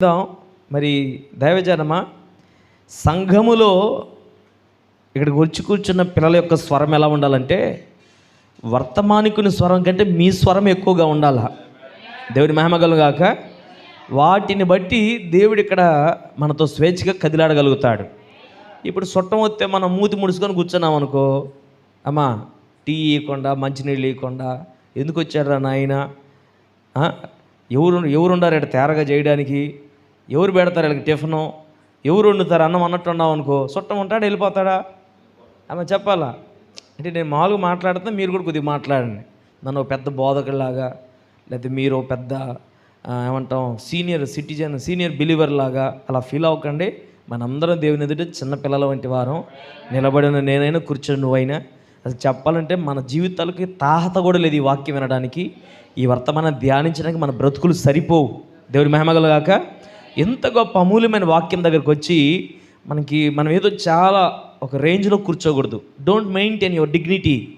చూద్దాం. మరి దైవజనమా? సంఘములో ఇక్కడికి వచ్చి కూర్చున్న పిల్లల యొక్క స్వరం ఎలా ఉండాలంటే వర్తమానికుని స్వరం కంటే మీ స్వరం ఎక్కువగా ఉండాల? దేవుని మహిమగలు గాక. వాటిని బట్టి దేవుడు ఇక్కడ మనతో స్వేచ్ఛగా కదిలాడగలుగుతాడు. ఇప్పుడు చుట్టం వస్తే మనం మూతి ముడుచుకొని కూర్చున్నాం అనుకో అమ్మా టీ ఇవ్వకుండా మంచినీళ్ళు ఇవ్వకుండా ఎందుకు వచ్చారా నాయన? ఎవరు ఎవరుండారు ఇక్కడ తేరగా చేయడానికి? ఎవరు పెడతారు వీళ్ళకి టిఫను? ఎవరు వండుతారు? అన్నం అన్నట్టు ఉన్నావు అనుకో చుట్టం ఉంటాడా వెళ్ళిపోతాడా? ఆమె చెప్పాలా అంటే నేను మామూలుగా మాట్లాడితే మీరు కూడా కొద్దిగా మాట్లాడండి. నన్ను పెద్ద బోధకుడిలాగా లేకపోతే మీరు పెద్ద ఏమంటాం సీనియర్ సిటిజన్ సీనియర్ బిలీవర్ లాగా అలా ఫీల్ అవ్వకండి. మనందరం దేవుని ఎదుట చిన్న పిల్లల వంటి వారం నిలబడిన నేనైనా కూర్చొని నువ్వైనా. అసలు చెప్పాలంటే మన జీవితాలకి తాహత కూడా లేదు ఈ వాక్యం వినడానికి. ఈ వర్తమానం ధ్యానించడానికి మన బ్రతుకులు సరిపోవు. దేవుని మహిమగలు గాక ఎంత గొప్ప అమూల్యమైన వాక్యం దగ్గరికి వచ్చి మనకి మనం ఏదో చాలా ఒక రేంజ్లో కూర్చోకూడదు. Don't maintain your dignity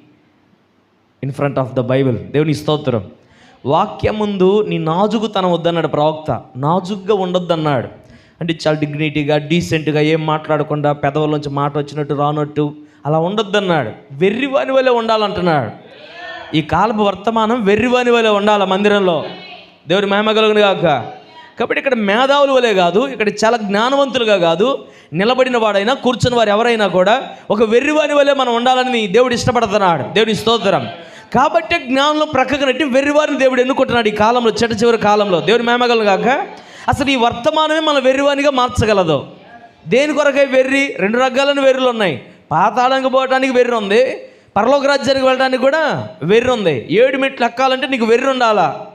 in front of the Bible దేవుని స్తోత్రం. వాక్యం ముందు నీ నాజుకుతనం వద్దన్నాడు ప్రవక్త. నాజుగ్గా ఉండొద్దన్నాడు. అంటే చాలా డిగ్నిటీగా డీసెంట్గా ఏం మాట్లాడకుండా పెదవుల మాట వచ్చినట్టు రానట్టు అలా ఉండొద్దన్నాడు. వెర్రివాని వలె ఉండాలంటున్నాడు. ఈ కాలపు వర్తమానం వెర్రివాని వలె ఉండాలి మందిరంలో. దేవుని మహిమగలుగును కాక కాబట్టి ఇక్కడ మేధావుల వలె కాదు ఇక్కడ చాలా జ్ఞానవంతులుగా కాదు నిలబడిన వాడైనా కూర్చుని వారు ఎవరైనా కూడా ఒక వెర్రివాని వలె మనం ఉండాలని దేవుడు ఇష్టపడుతున్నాడు. దేవుడి స్తోత్రం. కాబట్టి జ్ఞానంలో ప్రక్కకు నెట్టి వెర్రివారిని దేవుడు ఎన్నుకుంటున్నాడు ఈ కాలంలో చెట్ట చివరి కాలంలో. దేవుని మేమగలను కాక అసలు ఈ వర్తమానమే మన వెర్రివానిగా మార్చగలదు. దేని కొరకై వెర్రి? రెండు రకాలైన వెర్రులు ఉన్నాయి. పాతాళంకి పోవడానికి వెర్రి ఉంది. పరలోక రాజ్యానికి వెళ్ళడానికి కూడా వెర్రి ఉంది. ఏడు మెట్లు ఎక్కాలంటే నీకు వెర్రి ఉండాలా?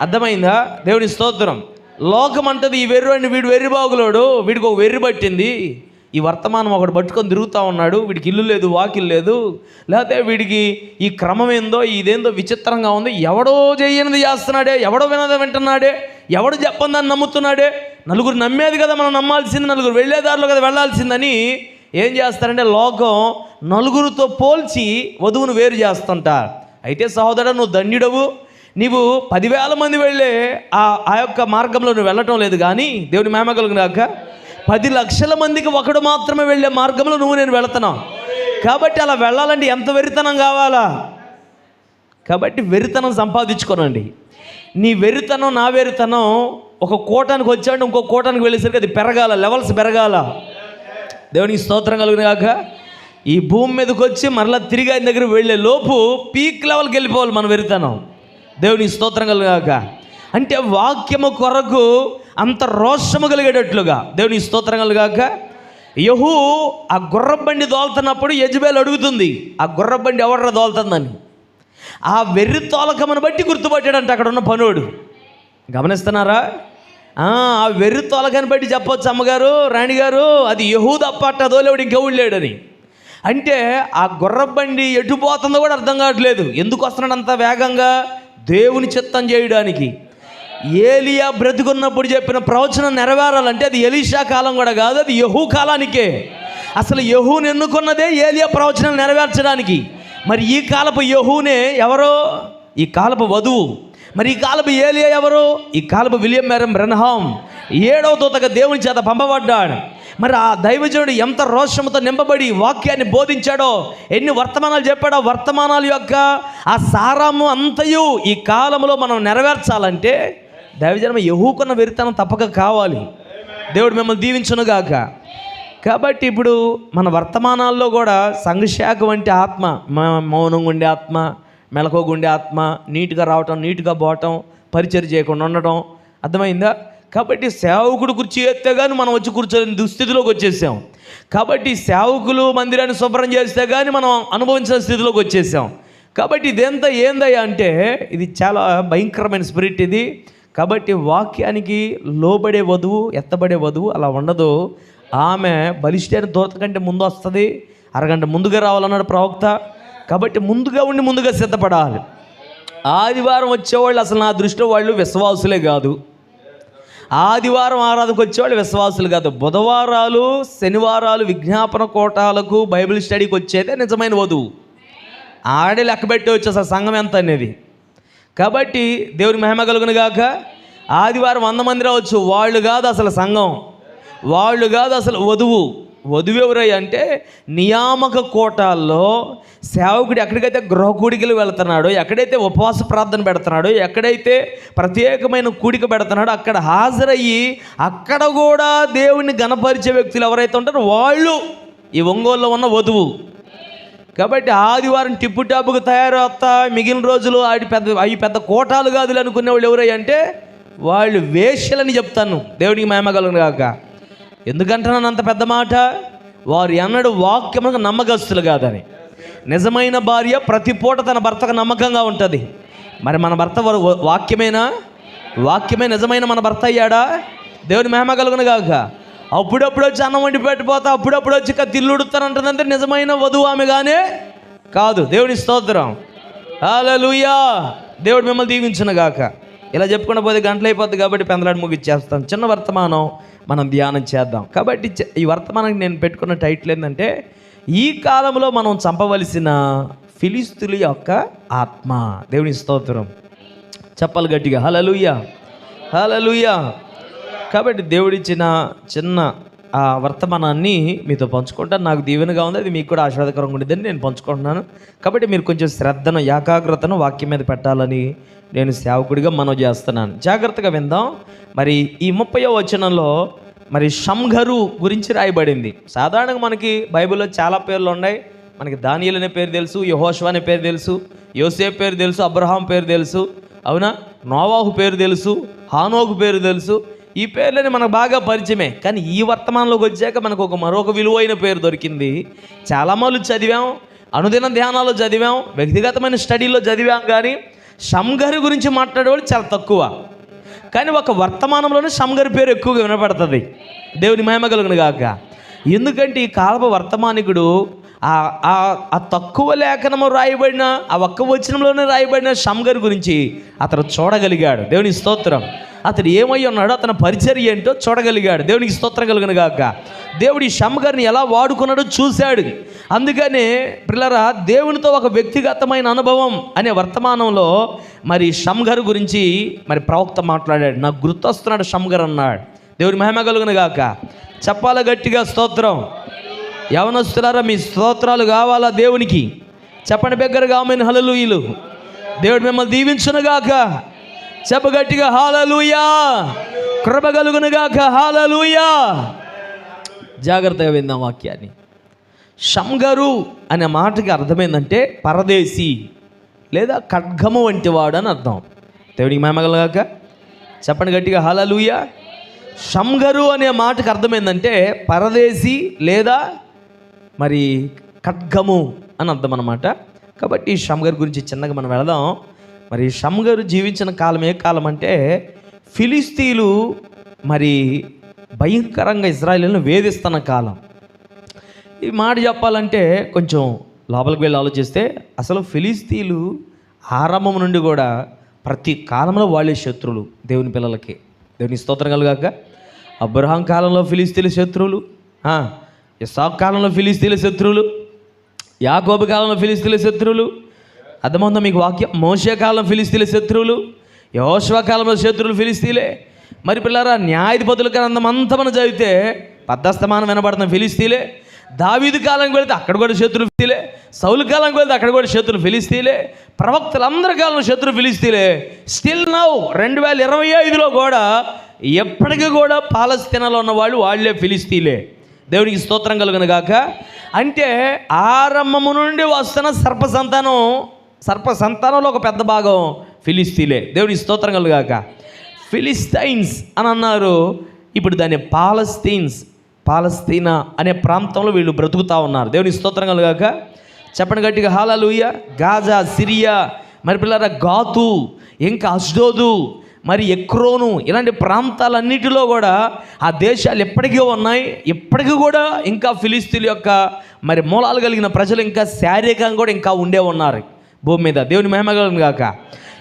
అర్థమైందా? దేవుని స్తోత్రం. లోకం అంటది ఈ వెర్రు అని వీడు వెర్రి బాగులోడు వీడికి ఒక వెర్రి పట్టింది. ఈ వర్తమానం ఒకడు పట్టుకొని తిరుగుతూ ఉన్నాడు వీడికి ఇల్లు లేదు వాకిల్ లేదు. లేకపోతే వీడికి ఈ క్రమం ఏందో ఇదేందో విచిత్రంగా ఉంది. ఎవడో చేయనిది చేస్తున్నాడే ఎవడో వినదో వింటున్నాడే ఎవడు చెప్పందని నమ్ముతున్నాడే. నలుగురు నమ్మేది కదా మనం నమ్మాల్సింది నలుగురు వెళ్ళేదారులు కదా వెళ్ళాల్సిందని ఏం చేస్తారంటే లోకం నలుగురితో పోల్చి వధువును వేరు చేస్తుంటారు. అయితే సహోదరు నువ్వు ధన్యుడవు నీవు పదివేల మంది వెళ్ళే ఆ ఆ యొక్క మార్గంలో నువ్వు వెళ్ళటం లేదు కానీ దేవుని మేమగలుగునాక పది లక్షల మందికి ఒకడు మాత్రమే వెళ్ళే మార్గంలో నువ్వు నేను వెళుతున్నావు. కాబట్టి అలా వెళ్ళాలంటే ఎంత వెరితనం కావాలా? కాబట్టి వెరితనం సంపాదించుకోనండి. నీ వెరితనం నా వెరితనం ఒక కోటానికి వచ్చాడు ఇంకో కోటానికి వెళ్ళేసరికి అది పెరగాల లెవెల్స్ పెరగాల. దేవునికి స్తోత్రం కలిగినాక ఈ భూమి మీదకి వచ్చి మరలా తిరిగి ఆయన దగ్గర వెళ్ళే లోపు పీక్ లెవెల్కి వెళ్ళిపోవాలి మన వెరితనం. దేవుని స్తోత్రం కలుగాక. అంటే వాక్యము కొరకు అంత రోషము కలిగేటట్లుగా. దేవుని స్తోత్రం కలుగాక. యహూ ఆ గుర్రబండి దోలుతున్నప్పుడు యజ్బేల్ అడుగుతుంది ఆ గుర్రబండి ఎవడ్రా దోలుతుందని? ఆ వెర్రి తోలకమని బట్టి గుర్తుపట్టాడంట అక్కడ ఉన్న పనుడు. గమనిస్తున్నారా? ఆ వెర్రి తోలకని బట్టి చెప్పొచ్చు అమ్మగారు రాణిగారు అది యహూద అప్పట్ట దోలేవాడు ఇంకెవడు లేడని. అంటే ఆ గుర్రబండి ఎటు పోతుందో కూడా అర్థం కావట్లేదు. ఎందుకు వస్తున్నాడు అంత వేగంగా? దేవుని చిత్తం చేయడానికి. ఏలియా బ్రతుకున్నప్పుడు చెప్పిన ప్రవచనం నెరవేరాలంటే అది ఎలీషా కాలం కూడా కాదు అది యహూ కాలానికే. అసలు యహూని ఎన్నుకున్నదే ఏలియా ప్రవచనం నెరవేర్చడానికి. మరి ఈ కాలపు యహూనే ఎవరో? ఈ కాలపు వధువు. మరి ఈ కాలపు ఏలియా ఎవరు? ఈ కాలపు విలియం మేరం బ్రెన్హాం ఏడవ దూతగా దేవుని చేత పంపబడ్డాడు. మరి ఆ దైవజనుడు ఎంత రోషంతో నింపబడి వాక్యాన్ని బోధించాడో ఎన్ని వర్తమానాలు చెప్పాడో వర్తమానాల యొక్క ఆ సారాము అంతయు ఈ కాలంలో మనం నెరవేర్చాలంటే దైవజనం ఎహూకున్న వెరితనం తప్పక కావాలి. దేవుడు మిమ్మల్ని దీవించునుగాక. కాబట్టి ఇప్పుడు మన వర్తమానాల్లో కూడా సంఘశాఖ వంటి ఆత్మ మ- మౌనంగా ఉండే ఆత్మ మెలకోగుండే ఆత్మ నీట్గా రావటం నీట్గా పోవటం పరిచయం చేయకుండా ఉండటం అర్థమైందా? కాబట్టి సేవకుడు కుర్చీ ఎత్తే కానీ మనం వచ్చి కూర్చోలేని దుస్థితిలోకి వచ్చేసాం. కాబట్టి సేవకులు మందిరాన్ని శుభ్రం చేస్తే కానీ మనం అనుభవించిన స్థితిలోకి వచ్చేసాం. కాబట్టి ఇదంతా ఏందయ్యా అంటే ఇది చాలా భయంకరమైన స్పిరిట్ ఇది. కాబట్టి వాక్యానికి లోబడే వధువు ఎత్తబడే వధువు అలా ఉండదు. ఆమె బలిష్టైన దూత కంటే ముందు వస్తుంది. అరగంట ముందుగా రావాలన్నాడు ప్రవక్త. కాబట్టి ముందుగా ఉండి ముందుగా సిద్ధపడాలి. ఆదివారం వచ్చేవాళ్ళు అసలు నా దృష్టిలో వాళ్ళు విశ్వాసులే కాదు. ఆదివారం ఆరాధనకు వచ్చేవాళ్ళు విశ్వాసులు కాదు. బుధవారాలు శనివారాలు విజ్ఞాపన కోటాలకు బైబిల్ స్టడీకి వచ్చేదే నిజమైన వధువు. ఆడే లెక్క పెట్టి వచ్చేసా సంఘం ఎంత అనేది. కాబట్టి దేవుని మహిమ కలుగును గాక. ఆదివారం వంద మంది రావచ్చు. వాళ్ళు కాదు అసలు సంఘం. వాళ్ళు కాదు అసలు వధువు. వధువు ఎవరయ్య అంటే నియామక కోటాల్లో సేవకుడు ఎక్కడికైతే గృహ కూడికలు వెళ్తున్నాడో ఎక్కడైతే ఉపవాస ప్రార్థన పెడుతున్నాడో ఎక్కడైతే ప్రత్యేకమైన కూడిక పెడుతున్నాడో అక్కడ హాజరయ్యి అక్కడ కూడా దేవుని గణపరిచే వ్యక్తులు ఎవరైతే ఉంటారో వాళ్ళు ఈ ఒంగోలులో ఉన్న వధువు. కాబట్టి ఆదివారం టిప్పు టాపుకు తయారవుతా మిగిలిన రోజులు ఆడి పెద్ద అవి పెద్ద కోటాలు కాదులు అనుకునే వాళ్ళు ఎవరై అంటే వాళ్ళు వేషలని చెప్తాను. దేవుడికి మేమగలను కాక ఎందుకంటున్నాను అంత పెద్ద మాట? వారు ఎన్నడూ వాక్యములకు నమ్మకస్తులు కాదని. నిజమైన భార్య ప్రతి పూట తన భర్తకు నమ్మకంగా ఉంటుంది. మరి మన భర్త వాక్యమేనా? వాక్యమే నిజమైన మన భర్త అయ్యాడా? దేవుని మహిమ కలుగును కాక అప్పుడప్పుడు వచ్చి అన్నం వండి పెట్టిపోతా అప్పుడప్పుడు వచ్చి ఇక తిల్లు నిజమైన వధువు ఆమె గానే కాదు. దేవుని స్తోత్రం. హల్లెలూయా! దేవుడు మిమ్మల్ని దీవించిన గాక. ఇలా చెప్పుకున్న పోతే గంటలు అయిపోద్ది కాబట్టి పెందలాడి ముగిచ్చేస్తాం చిన్న వర్తమానం. మనం ధ్యానం చేద్దాం. కాబట్టి ఈ వర్తమానానికి నేను పెట్టుకున్న టైటిల్ ఏంటంటే ఈ కాలంలో మనం చంపవలసిన ఫిలిస్తుల యొక్క ఆత్మ. దేవుని స్తోత్రం. చెప్పాలి గట్టిగా. హలలుయ్య హలలుయ్య కాబట్టి దేవుడిచ్చిన చిన్న ఆ వర్తమానాన్ని మీతో పంచుకుంటాను నాకు దీవెనగా ఉంది అది మీకు కూడా ఆశీర్వాదకరంగా ఉండేదని నేను పంచుకుంటున్నాను. కాబట్టి మీరు కొంచెం శ్రద్ధను ఏకాగ్రతను వాక్యం మీద పెట్టాలని నేను సేవకుడిగా మనం చేస్తున్నాను. జాగ్రత్తగా విందాం. మరి ఈ ముప్పై వచనంలో మరి షంఘరు గురించి రాయబడింది. సాధారణంగా మనకి బైబిల్లో చాలా పేర్లు ఉన్నాయి. మనకి దానియల్ అనే పేరు తెలుసు యహోష్వ అనే పేరు తెలుసు యోసేఫ్ పేరు తెలుసు అబ్రహాం పేరు తెలుసు అవునా? నోవాహు పేరు తెలుసు హానోకు పేరు తెలుసు. ఈ పేర్లని మనకు బాగా పరిచయమే. కానీ ఈ వర్తమానంలోకి వచ్చాక మనకు ఒక మరొక విలువైన పేరు దొరికింది. చాలా చదివాం అనుదిన ధ్యానాల్లో చదివాం వ్యక్తిగతమైన స్టడీలో చదివాం కానీ షంగరి గురించి మాట్లాడేవాళ్ళు చాలా తక్కువ. కానీ ఒక వర్తమానంలోనే షంగరి పేరు ఎక్కువగా వినపడుతుంది. దేవుని మహిమ కలుగును గాక. ఎందుకంటే ఈ కాలపు వర్తమానికుడు ఆ ఆ తక్కువ లేఖనము రాయబడిన ఆ ఒక్క వచనంలోనే రాయబడిన షంగర్ గురించి అతను చూడగలిగాడు. దేవుని స్తోత్రం. అతడు ఏమై ఉన్నాడో అతని పరిచర్య ఏంటో చూడగలిగాడు. దేవునికి స్తోత్రం కలుగును గాక. దేవుడి షమ్మగారిని ఎలా వాడుకున్నాడో చూశాడు. అందుకనే పిల్లరా దేవునితో ఒక వ్యక్తిగతమైన అనుభవం అనే వర్తమానంలో మరి షంగర్ గురించి మరి ప్రవక్త మాట్లాడాడు. నాకు గుర్తొస్తున్నాడు షమ్గర్ అన్నాడు. దేవుడి మహిమ కలుగును గాక. చెప్పాల గట్టిగా స్తోత్రం? యవనస్తులారా మీ స్తోత్రాలు కావాలా దేవునికి? చెప్పండి బిగ్గరగా కామని హలలుయిలు దేవుడు మిమ్మల్ని దీవించునుగాక చెప్పగట్టిగా హాలలుయా. కృప కలుగునుగాక హాలలుయా. జాగ్రత్తగా విందాం వాక్యాన్ని. షంగరు అనే మాటకి అర్థమైందంటే పరదేశీ లేదా ఖడ్గము వంటి వాడు అని అర్థం. దేవుడికి మేమగలగాక చెప్పండి గట్టిగా హలలుయా. షంగరు అనే మాటకి అర్థమైందంటే పరదేశీ లేదా మరి ఖడ్గము అని అర్థం అనమాట కాబట్టి ఈ షంగర్ గురించి చిన్నగా మనం వెళదాం. మరి షంగరు జీవించిన కాలం ఏ కాలం అంటే ఫిలిస్తీన్లు మరి భయంకరంగా ఇజ్రాయిల్ను వేధిస్తున్న కాలం. ఈ మాట చెప్పాలంటే కొంచెం లోపలికి వెళ్ళి ఆలోచిస్తే అసలు ఫిలిస్తీన్లు ఆరంభం నుండి కూడా ప్రతి కాలంలో వాళ్ళే శత్రువులు దేవుని పిల్లలకి. దేవుని స్తోత్రం కలుగాక. అబ్రహాం కాలంలో ఫిలిస్తీన్లు శత్రువులు ఇసాక్ కాలంలో ఫిలిస్తీన్ల శత్రువులు యాకోబు కాలంలో ఫిలిస్తీన్ల శత్రువులు అర్థమవుతుందా మీకు వాక్యం? మోసకాలం ఫిలిస్తీన్ల శత్రువులు యోశ్వకాలంలో శత్రువులు ఫిలిస్తీలే మరి పిల్లరా న్యాయాధిపతుల గ్రంథం అంతా మనం చదివితే పద్దస్తమానం వినబడుతున్న ఫిలిస్తీలే దావీదు కాలంకి వెళితే అక్కడ కూడా శత్రులు ఫిలిస్తీలే సౌలు కాలంకి వెళితే అక్కడ కూడా శత్రులు ఫిలిస్తీలే ప్రవక్తలందరి కాలంలో శత్రు ఫిలిస్తీలే స్టిల్ నౌ రెండు వేల ఇరవై ఐదులో కూడా ఎప్పటికీ కూడా పాలస్తీనాలో ఉన్న వాళ్ళు వాళ్ళే ఫిలిస్తీలే దేవునికి స్తోత్రం కలుగును గాక. అంటే ఆరంభము నుండి వస్తున్న సర్ప సంతానం సర్ప సంతానంలో ఒక పెద్ద భాగం ఫిలిస్తీలే దేవుడి స్తోత్రం కలుగాక. ఫిలిస్తైన్స్ అని అన్నారు. ఇప్పుడు దాన్ని పాలస్తీన్స్ పాలస్తీనా అనే ప్రాంతంలో వీళ్ళు బ్రతుకుతా ఉన్నారు. దేవుని స్తోత్రం కలుగాక. చెప్పండి గట్టిగా హాలూయ గాజా సిరియా మరి పిల్లల గాతు ఇంకా అష్డోదు మరి ఎక్రోను ఇలాంటి ప్రాంతాలన్నిటిలో కూడా ఆ దేశాలు ఎప్పటికీ ఉన్నాయి ఇప్పటికీ కూడా ఇంకా ఫిలిస్తీన్ యొక్క మరి మూలాలు కలిగిన ప్రజలు ఇంకా శారీరకంగా కూడా ఇంకా ఉండే ఉన్నారు. భూమి మీద. దేవుని మహిమగలను గాక.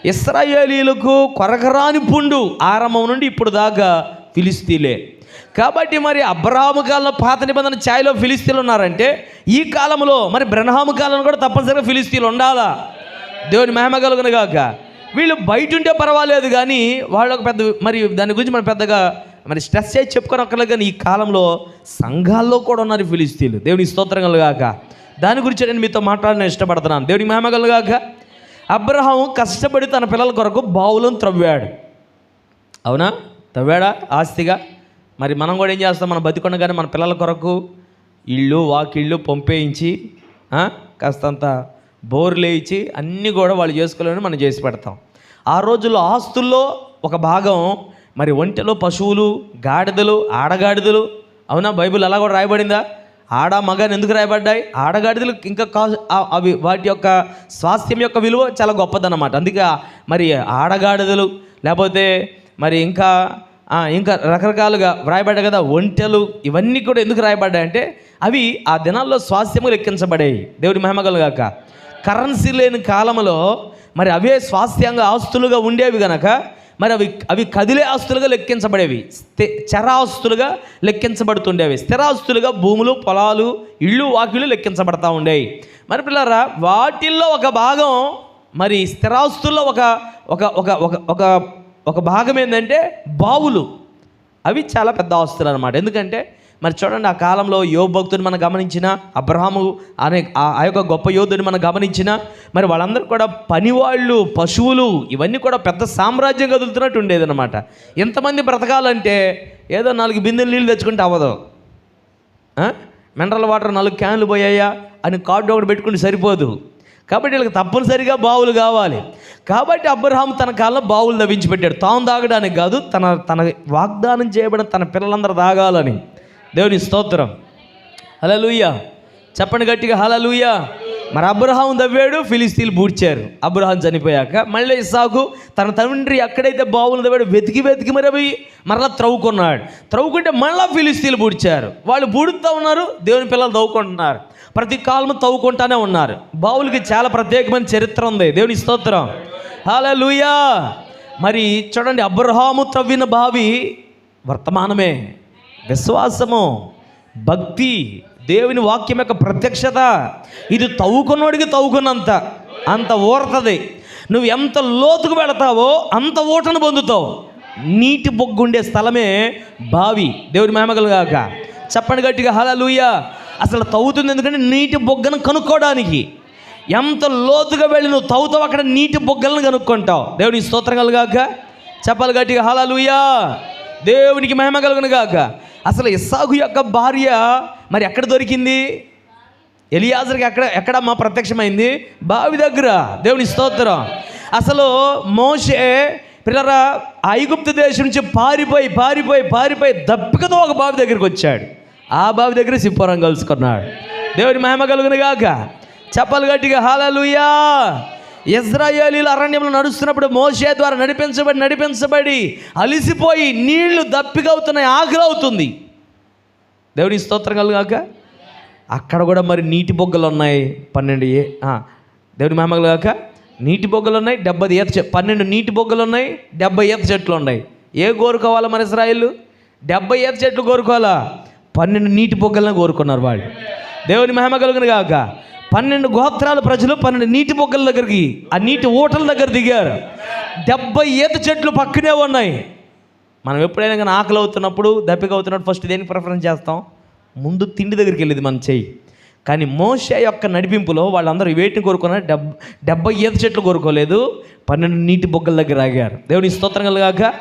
ఇస్రాయేలీలకు కొరకరాని పుండు ఆరంభం నుండి ఇప్పుడు దాకా ఫిలిస్తీలే కాబట్టి మరి అబ్రహాము కాలంలో పాత నిబంధన ఛాయలో ఫిలిస్తీన్లు ఉన్నారంటే ఈ కాలంలో మరి బ్రహ్మాము కాలంలో కూడా తప్పనిసరిగా ఫిలిస్తీన్లు ఉండాలా? దేవుని మహిమ కలుగును గాక. వీళ్ళు బయట ఉంటే పర్వాలేదు కానీ వాళ్ళకు పెద్ద మరి దాని గురించి మనం పెద్దగా మరి స్ట్రెస్ చేసి చెప్పుకోనక్కర్లేదు కానీ ఈ కాలంలో సంఘాల్లో కూడా ఉన్నారు ఫిలిస్తీన్లు. దేవుని స్తోత్రం కలుగాక దాని గురించి నేను మీతో మాట్లాడిన ఇష్టపడుతున్నాను. దేవుని మహిమ కలుగాక. అబ్రహం కష్టపడి తన పిల్లల కొరకు బావులను త్రవ్వాడు. అవునా? తవ్వాడా ఆస్తిగా. మరి మనం కూడా ఏం చేస్తాం? మనం బతికొండగానే మన పిల్లల కొరకు ఇళ్ళు వాకిళ్ళు పంపేయించి కాస్తంత బోర్లు వేయించి అన్నీ కూడా వాళ్ళు చేసుకోలేని మనం చేసి పెడతాం. ఆ రోజుల్లో ఆస్తుల్లో ఒక భాగం మరి ఒంటెలో పశువులు గాడిదలు ఆడగాడిదలు. అవునా? బైబిల్ అలా కూడా రాయబడిందా? ఆడ మగని ఎందుకు రాయబడ్డాయి? ఆడగాడిదలు ఇంకా కా అవి వాటి యొక్క స్వాస్థ్యం యొక్క విలువ చాలా గొప్పదన్నమాట. అందుకే మరి ఆడగాడిదలు లేకపోతే మరి ఇంకా ఇంకా రకరకాలుగా వ్రాయబడ్డాయి కదా ఒంటెలు ఇవన్నీ కూడా ఎందుకు రాయబడ్డాయంటే అవి ఆ దినాల్లో స్వాస్థ్యము లెక్కించబడేవి దేవుడి మహిమగలుగాక కరెన్సీ లేని కాలంలో మరి అవే స్వాస్థ్యంగా ఆస్తులుగా ఉండేవి గనక మరి అవి అవి కదిలే ఆస్తులుగా లెక్కించబడేవి. స్థి చరాస్తులుగా లెక్కించబడుతుండేవి. స్థిరాస్తులుగా భూములు పొలాలు ఇళ్ళు వాకిళ్ళు లెక్కించబడతా ఉండేవి మరి పిల్లరా వాటిల్లో ఒక భాగం మరి స్థిరాస్తుల్లో ఒక ఒక ఒక ఒక ఒక ఒక భాగం ఏంటంటే బావులు. అవి చాలా పెద్ద ఆస్తులు అనమాట ఎందుకంటే మరి చూడండి ఆ కాలంలో యోగ భక్తుని మనం గమనించిన అబ్రహాము అనే ఆ- ఆ యొక్క గొప్ప యోధుని మనం గమనించిన మరి వాళ్ళందరూ కూడా పనివాళ్ళు పశువులు ఇవన్నీ కూడా పెద్ద సామ్రాజ్యం కదులుతున్నట్టు ఉండేదన్నమాట. ఎంతమంది బ్రతకాలంటే ఏదో నాలుగు బిందెలు నీళ్ళు తెచ్చుకుంటే అవ్వదు. మినరల్ వాటర్ నాలుగు క్యాన్లు పోయాయా అని కార్డు ఒకటి పెట్టుకుంటే సరిపోదు. కాబట్టి వీళ్ళకి తప్పనిసరిగా బావులు కావాలి. కాబట్టి అబ్రహాం తన కాలంలో బావులు దవించి పెట్టాడు. తాను తాగడానికి కాదు తన తన వాగ్దానం చేయబడిన తన పిల్లలందరూ తాగాలని. దేవుని స్తోత్రం. లూయ చెప్పండి గట్టిగా హలలుయ మరి అబ్రహాం దవ్వాడు ఫిలిస్తీన్లు పూడ్చారు. అబ్రహాం చనిపోయాక మళ్ళీ ఇస్సాకు తన తండ్రి ఎక్కడైతే బావులు దవ్వాడు వెతికి వెతికి మరి అవి మరలా త్రవ్వుకున్నాడు. త్రవ్వుకుంటే మళ్ళీ ఫిలిస్తీన్లు పూడ్చారు. వాళ్ళు పూడుతూ ఉన్నారు దేవుని పిల్లలు తవ్వుకుంటున్నారు. ప్రతి కాలం తవ్వుకుంటానే ఉన్నారు. బావులకి చాలా ప్రత్యేకమైన చరిత్ర ఉంది. దేవుని స్తోత్రం. హలలుయా మరి చూడండి అబ్రహాము త్రవ్విన బావి వర్తమానమే. విశ్వాసము భక్తి దేవుని వాక్యం యొక్క ప్రత్యక్షత ఇది తవ్వుకున్నోడికి తవ్వుకున్నంత అంత ఊరతది. నువ్వు ఎంత లోతుకు పెడతావో అంత ఊటను పొందుతావు. నీటి బొగ్గుండే స్థలమే బావి. దేవుని మేమగలుగాక చెప్పండి గట్టిగా హలలుయ అసలు తవ్వుతుంది ఎందుకంటే నీటి బొగ్గను కనుక్కోవడానికి ఎంత లోతుగా వెళ్ళి నువ్వు తవ్వుతావు అక్కడ నీటి బొగ్గలను కనుక్కుంటావు. దేవుని స్తోత్రం కలుగాక. చెప్పాలి గట్టిగా హలలుయా దేవునికి మహిమ కలుగును గాక అసలు ఇస్సాగు యొక్క భార్య మరి ఎక్కడ దొరికింది? ఎలియాజర్కి ఎక్కడ ఎక్కడ మా ప్రత్యక్షమైంది? బావి దగ్గర. దేవుని స్తోత్రం. అసలు మోషే పిల్లరా ఐగుప్తు దేశం నుంచి పారిపోయి పారిపోయి పారిపోయి దప్పికతో ఒక బావి దగ్గరికి వచ్చాడు. ఆ బావి దగ్గర సిప్పోరం కలుసుకున్నాడు. దేవుని మహిమ కలుగును గాక చెప్పలు గట్టిగా హాలలుయా ఇజ్రాయేలీలు అరణ్యంలో నడుస్తున్నప్పుడు మోసే ద్వారా నడిపించబడి నడిపించబడి అలిసిపోయి నీళ్ళు దప్పికవుతున్నాయి ఆకలి అవుతుంది దేవుని స్తోత్రం కలుగాక అక్కడ కూడా మరి నీటి బొగ్గలు ఉన్నాయి. పన్నెండు ఏ దేవుని మహిమలు నీటి బొగ్గలు ఉన్నాయి డెబ్బై ఈత చె పన్నెండు నీటి బొగ్గలు ఉన్నాయి డెబ్బై ఈత చెట్లు ఉన్నాయి. ఏ కోరుకోవాలా మన ఇస్రాయిల్ డెబ్బై ఈత చెట్లు కోరుకోవాలా పన్నెండు నీటి బొగ్గలను కోరుకున్నారు వాళ్ళు. దేవుని మహిమ కలుగును కాక పన్నెండు గోత్రాల ప్రజలు పన్నెండు నీటి బొగ్గల దగ్గరికి ఆ నీటి ఊటల దగ్గర దిగారు. డెబ్బై ఈత చెట్లు పక్కనే ఉన్నాయి. మనం ఎప్పుడైనా కానీ ఆకలి అవుతున్నప్పుడు దప్పిక అవుతున్నప్పుడు ఫస్ట్ దేనికి ప్రిఫరెన్స్ చేస్తాం? ముందు తిండి దగ్గరికి వెళ్ళేది మన చెయ్యి. కానీ మోషే యొక్క నడిపింపులో వాళ్ళందరూ వేటిని కోరుకున్నారు డెబ్ డెబ్బై ఈత చెట్లు కోరుకోలేదు పన్నెండు నీటి బొగ్గల దగ్గర ఆగారు. దేవుని స్తోత్రం కలగాక.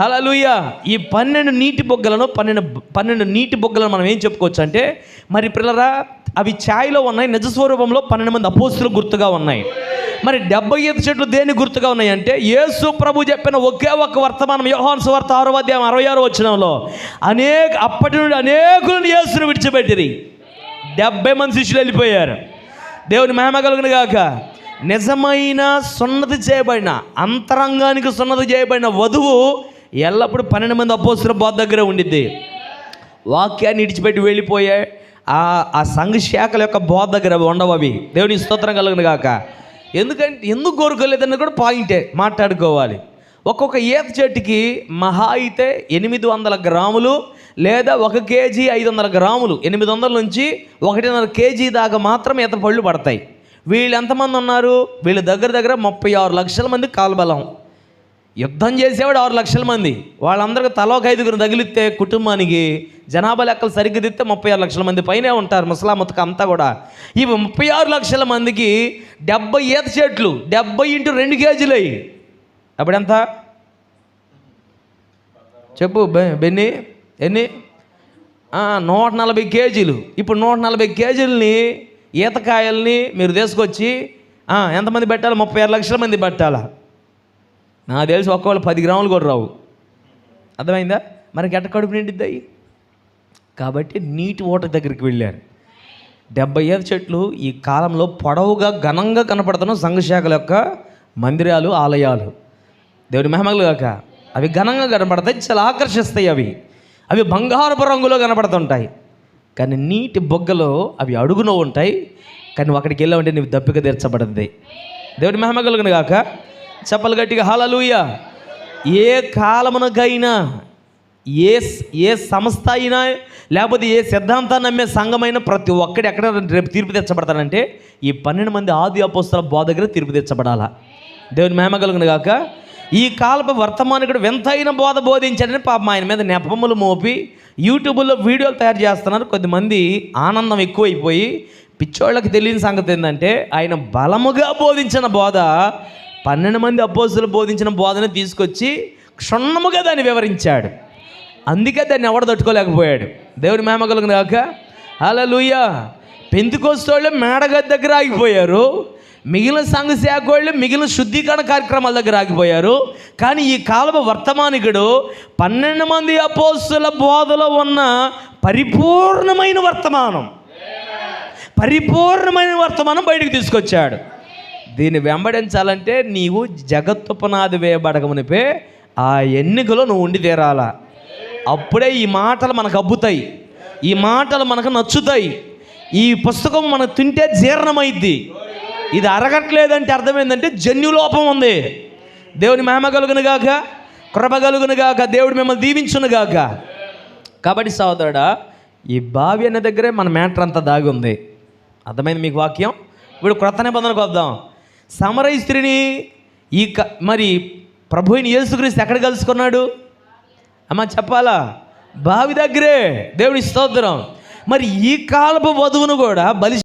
హలలుయ ఈ పన్నెండు నీటి బొగ్గలను పన్నెండు పన్నెండు నీటి బొగ్గలను మనం ఏం చెప్పుకోవచ్చు అంటే మరి పిల్లరా అవి ఛాయ్లో ఉన్నాయి నిజ స్వరూపంలో పన్నెండు మంది అపోస్తులు గుర్తుగా ఉన్నాయి. మరి డెబ్బై ఐదు చెట్లు దేని గుర్తుగా ఉన్నాయంటే యేసు ప్రభు చెప్పిన ఒకే ఒక్క వర్తమానం యోహాన్ సువార్త ఆరో అధ్యాయం అరవై ఆరు వచ్చినంలో అనేక అప్పటి నుండి అనేకులను యేసును విడిచిపెట్టిరి. డెబ్బై మంది శిష్యులు వెళ్ళిపోయారు. దేవుని మహిమ కలుగును గాక. నిజమైన సున్నతి చేయబడిన అంతరంగానికి సున్నతి చేయబడిన వధువు ఎల్లప్పుడూ పన్నెండు మంది అపోస్తుల బోధ దగ్గర ఉండిద్ది. వాక్యాన్ని ఇడిచిపెట్టి వెళ్ళిపోయాయి ఆ ఆ సంఘ శాఖల యొక్క బోధ దగ్గర ఉండవు అవి. దేవుని స్తోత్రం కలుగును కాక ఎందుకంటే ఎందుకు కోరుకోలేదని కూడా పాయింటే మాట్లాడుకోవాలి. ఒక్కొక్క ఈత చెట్టుకి మహా అయితే ఎనిమిది వందల గ్రాములు లేదా ఒక కేజీ ఐదు వందల గ్రాములు. ఎనిమిది వందల నుంచి ఒకటిన్నర కేజీ దాకా మాత్రం ఈత పళ్ళు పడతాయి. వీళ్ళు ఎంతమంది ఉన్నారు? వీళ్ళ దగ్గర దగ్గర ముప్పై ఆరు లక్షల మంది కాల్బలం. యుద్ధం చేసేవాడు ఆరు లక్షల మంది. వాళ్ళందరికీ తలో ఐదుగురు తగిలితే కుటుంబానికి జనాభా లెక్కలు సరిగ్గా తిస్తే ముప్పై ఆరు లక్షల మంది పైనే ఉంటారు ముసలామతకు అంతా కూడా. ఈ ముప్పై ఆరు లక్షల మందికి డెబ్బై ఈత చెట్లు డెబ్బై ఇంటూ రెండు కేజీలు. అయ్యి అప్పుడు ఎంత? చెప్పు బెన్ని ఎన్ని? నూట నలభై కేజీలు. ఇప్పుడు నూట నలభై కేజీలని ఈతకాయల్ని మీరు తీసుకొచ్చి ఎంతమంది పెట్టాలి? ముప్పై ఆరు లక్షల మంది పెట్టాలా? నాకు తెలిసి ఒక్కవేళ పది గ్రాములు కూడా రావు. అర్థమైందా? మనకి ఎట్ట కడుపు నిండిద్దాయి కాబట్టి నీటి ఓట దగ్గరికి వెళ్ళారు. డెబ్బై ఐదు చెట్లు ఈ కాలంలో పొడవుగా ఘనంగా కనపడుతున్న సంఘశాఖల యొక్క మందిరాలు ఆలయాలు. దేవుడి మహిమలు కాక అవి ఘనంగా కనపడతాయి చాలా ఆకర్షిస్తాయి అవి. అవి బంగారపు రంగులో కనపడుతుంటాయి. కానీ నీటి బొగ్గలో అవి అడుగున ఉంటాయి. కానీ అక్కడికి వెళ్ళామంటే నీవు దప్పిక తీర్చబడింది. దేవుడి మహిమగలుగును కాక చెప్పలు గట్టిగా హలలుయ ఏ కాలమునకైనా ఏ ఏ సంస్థ అయినా లేకపోతే ఏ సిద్ధాంతాన్ని నమ్మే సంఘమైన ప్రతి ఒక్కటి ఎక్కడ రేపు తీర్పు తెచ్చబడతానంటే ఈ పన్నెండు మంది ఆది అపోస్తుల బోధ దగ్గర తీర్పు తెచ్చబడాలా. దేవుని మేమ కలుగును ఈ కాలపు వర్తమానికుడు వింతైన బోధ బోధించాడని పాపం ఆయన మీద నెపములు మోపి యూట్యూబ్లో వీడియోలు తయారు చేస్తున్నారు. కొద్దిమంది ఆనందం ఎక్కువైపోయి పిచ్చోళ్ళకి తెలియని సంగతి ఏంటంటే ఆయన బలముగా బోధించిన బోధ పన్నెండు మంది అపోస్తులు బోధించిన బోధన తీసుకొచ్చి క్షుణ్ణముగా దాన్ని వివరించాడు. అందుకే దాన్ని ఎవడు తట్టుకోలేకపోయాడు. దేవుని మేమ కాక అలా లూయ పెంతుకోస్తోళ్ళు మేడగద్ద దగ్గర ఆగిపోయారు. మిగిలిన సంఘ శాఖ మిగిలిన శుద్ధీకరణ కార్యక్రమాల దగ్గర ఆగిపోయారు. కానీ ఈ కాలపు వర్తమానికుడు పన్నెండు మంది అపోస్తుల బోధలో ఉన్న పరిపూర్ణమైన వర్తమానం పరిపూర్ణమైన వర్తమానం బయటకు తీసుకొచ్చాడు. దీన్ని వెంబడించాలంటే నీవు జగత్తుపనాది పునాది ఆ ఎన్నికలో నువ్వు ఉండి తీరాలా. అప్పుడే ఈ మాటలు మనకు అబ్బుతాయి. ఈ మాటలు మనకు నచ్చుతాయి. ఈ పుస్తకం మనకు తింటే జీర్ణమైద్ది. ఇది అరగట్లేదంటే అర్థమైందంటే జన్యులోపం ఉంది. దేవుని మహిమ కలుగును గాక కృప కలుగును గాక దేవుడు మిమ్మల్ని దీవించును గాక. కాబట్టి సోదరుడా ఈ బావి అనే దగ్గరే మన మ్యాటర్ అంతా దాగి ఉంది. అర్థమైంది మీకు వాక్యం? ఇప్పుడు క్రొత్త నిబంధనకు వద్దాం. సమరయ స్త్రీని ఈ క మరి ప్రభుని యేసుక్రీస్తు ఎక్కడ కలుసుకున్నాడు? అమ్మ చెప్పాలా? బావి దగ్గరే. దేవుని స్తోత్రం. మరి ఈ కాలపు వధువును కూడా బలి